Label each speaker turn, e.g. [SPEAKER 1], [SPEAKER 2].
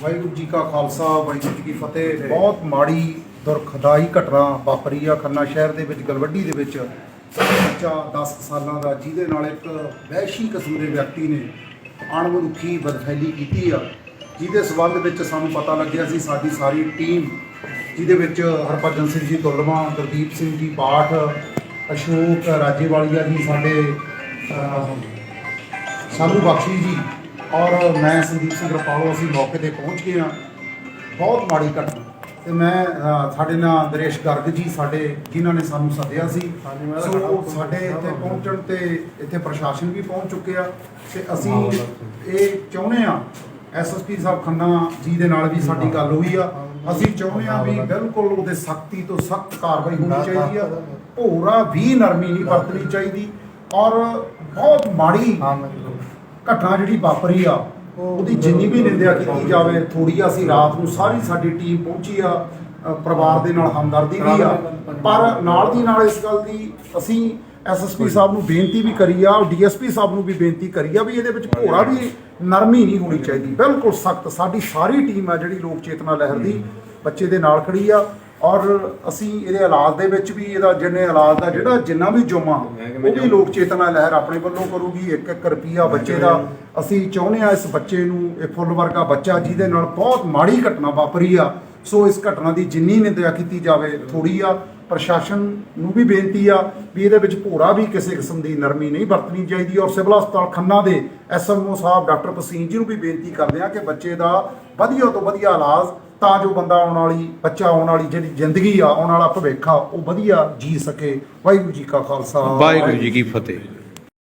[SPEAKER 1] ਵਾਹਿਗੁਰੂ ਜੀ ਕਾ ਖਾਲਸਾ ਵਾਹਿਗੁਰੂ ਜੀ ਕੀ ਫਤਿਹ। ਬਹੁਤ ਮਾੜੀ ਦੁਰਖਦਾਈ ਘਟਨਾ ਵਾਪਰੀ ਆ ਖੰਨਾ ਸ਼ਹਿਰ ਦੇ ਵਿੱਚ ਗਲਵੱਡੀ ਦੇ ਵਿੱਚ। ਬੱਚਾ 10 ਸਾਲਾਂ ਦਾ ਜਿਹਦੇ ਨਾਲ ਇੱਕ ਵਹਿਸ਼ੀ ਕਿਸਮ ਦੇ ਵਿਅਕਤੀ ਨੇ ਅਣਮਨੁੱਖੀ ਬਦਫੈਲੀ ਕੀਤੀ ਆ ਜਿਹਦੇ ਸਬੰਧ ਵਿੱਚ ਸਾਨੂੰ ਪਤਾ ਲੱਗਿਆ ਸੀ ਸਾਡੀ ਸਾਰੀ ਟੀਮ ਜਿਹਦੇ ਵਿੱਚ ਹਰਭਜਨ ਸਿੰਘ ਜੀ ਤੁਲਵਾ ਗੁਰਦੀਪ ਸਿੰਘ ਜੀ ਬਾਠ ਅਸ਼ੋਕ ਰਾਜੇਵਾਲੀਆ ਜੀ ਸਾਡੇ ਅਹ, ਬਖਸ਼ੀ ਜੀ ਔਰ ਮੈਂ ਸੰਦੀਪ ਸਿੰਘ ਰਪਾਲੋ ਅਸੀਂ ਮੌਕੇ ਤੇ ਪਹੁੰਚ ਗਏ ਹਾਂ। ਬਹੁਤ ਮਾੜੀ ਘਟਨਾ। ਤੇ ਮੈਂ ਸਾਡੇ ਨਾਲ ਨਰੇਸ਼ ਗਰਗ ਜੀ ਸਾਡੇ ਜਿਨ੍ਹਾਂ ਨੇ ਸਾਨੂੰ ਸੱਦਿਆ ਸੀ। ਸੋ ਸਾਡੇ ਇੱਥੇ ਪਹੁੰਚਣ ਤੇ ਇੱਥੇ ਪ੍ਰਸ਼ਾਸਨ ਵੀ ਪਹੁੰਚ ਚੁੱਕਿਆ ਤੇ ਅਸੀਂ ਇਹ ਚਾਹੁੰਦੇ ਆ ਐਸਐਸਪੀ ਸਾਹਿਬ ਖੰਨਾ ਜੀ ਦੇ ਨਾਲ ਵੀ ਸਾਡੀ ਗੱਲ ਹੋਈ ਆ। ਅਸੀਂ ਚਾਹੁੰਦੇ ਆ ਵੀ ਬਿਲਕੁਲ ਉਹਦੇ ਸਖਤੀ ਤੋਂ ਸਖਤ ਕਾਰਵਾਈ ਹੋਣੀ ਚਾਹੀਦੀ ਆ। ਭੋਰਾ ਵੀ ਨਰਮੀ ਨਹੀਂ ਵਰਤਣੀ ਚਾਹੀਦੀ। ਔਰ ਬਹੁਤ ਮਾੜੀ ਘਟਨਾ ਜਿਹੜੀ ਵਾਪਰੀ ਆ ਉਹਦੀ ਜਿੰਨੀ ਵੀ ਨਿੰਦਿਆ ਕੀਤੀ ਜਾਵੇ ਥੋੜੀ ਅਸੀਂ ਰਾਤ ਨੂੰ ਸਾਰੀ ਸਾਡੀ ਟੀਮ ਪਹੁੰਚੀ ਆ ਪਰਿਵਾਰ ਦੇ ਨਾਲ ਹਮਦਰਦੀ ਵੀ ਆ। ਪਰ ਨਾਲ ਦੀ ਨਾਲ ਇਸ ਗੱਲ ਦੀ ਅਸੀਂ ਐਸਐਸਪੀ ਸਾਹਿਬ ਨੂੰ ਬੇਨਤੀ ਵੀ ਕਰੀ ਆ ਡੀਐਸਪੀ ਸਾਹਿਬ ਨੂੰ ਵੀ ਬੇਨਤੀ ਕਰੀ ਆ ਵੀ ਇਹਦੇ ਵਿੱਚ ਭੋਰਾ ਵੀ ਨਰਮੀ ਨਹੀਂ ਹੋਣੀ ਚਾਹੀਦੀ। ਬਿਲਕੁਲ ਸਖਤ ਸਾਡੀ ਸਾਰੀ ਟੀਮ ਆ ਜਿਹੜੀ ਲੋਕ ਚੇਤਨਾ ਲਹਿਰ ਦੀ ਬੱਚੇ ਦੇ ਨਾਲ ਖੜੀ ਆ। ਔਰ ਅਸੀਂ ਇਹਦੇ ਇਲਾਜ ਦੇ ਵਿੱਚ ਵੀ ਇਹਦਾ ਜਿੰਨੇ ਇਲਾਜ ਦਾ ਜਿਹੜਾ ਜਿੰਨਾ ਵੀ ਜੁਮਾ ਉਹ ਵੀ ਲੋਕ ਚੇਤਨਾ ਲਹਿਰ ਆਪਣੇ ਵੱਲੋਂ ਕਰੂਗੀ ਇੱਕ ਇੱਕ ਰੁਪਿਆ ਬੱਚੇ ਦਾ। ਅਸੀਂ ਚਾਹੁੰਦੇ ਆ ਇਸ ਬੱਚੇ ਨੂੰ ਇਹ ਫੁੱਲ ਵਰਗਾ ਬੱਚਾ ਜਿਹਦੇ ਨਾਲ ਬਹੁਤ ਮਾੜੀ ਘਟਨਾ ਵਾਪਰੀ ਆ ਸੋ ਇਸ ਘਟਨਾ ਦੀ ਜਿੰਨੀ ਨਿੰਦਿਆ ਕੀਤੀ ਜਾਵੇ ਥੋੜੀ ਆ। ਪ੍ਰਸ਼ਾਸਨ ਨੂੰ ਵੀ ਬੇਨਤੀ ਆ ਵੀ ਇਹਦੇ ਵਿੱਚ ਭੋਰਾ ਵੀ ਕਿਸੇ ਕਿਸਮ ਦੀ ਨਰਮੀ ਨਹੀਂ ਵਰਤਣੀ ਚਾਹੀਦੀ। ਔਰ ਸਿਵਲ ਹਸਪਤਾਲ ਖੰਨਾ ਦੇ ਐਸਐਮਓ ਸਾਹਿਬ ਡਾਕਟਰ ਪਸੀਨ ਜੀ ਨੂੰ ਵੀ ਬੇਨਤੀ ਕਰਦੇ ਆ ਕਿ ਬੱਚੇ ਦਾ ਵਧੀਆ ਤੋਂ ਵਧੀਆ ਇਲਾਜ ਤਾਂ ਜੋ ਬੰਦਾ ਆਉਣ ਵਾਲੀ ਬੱਚਾ ਆਉਣ ਵਾਲੀ ਜਿਹੜੀ ਜ਼ਿੰਦਗੀ ਆ ਆਉਣ ਵਾਲਾ ਭਵਿੱਖ ਆ ਉਹ ਵਧੀਆ ਜੀ ਸਕੇ। ਵਾਹਿਗੁਰੂ ਜੀ ਕਾ ਖਾਲਸਾ
[SPEAKER 2] ਵਾਹਿਗੁਰੂ ਜੀ ਕੀ ਫਤਿਹ।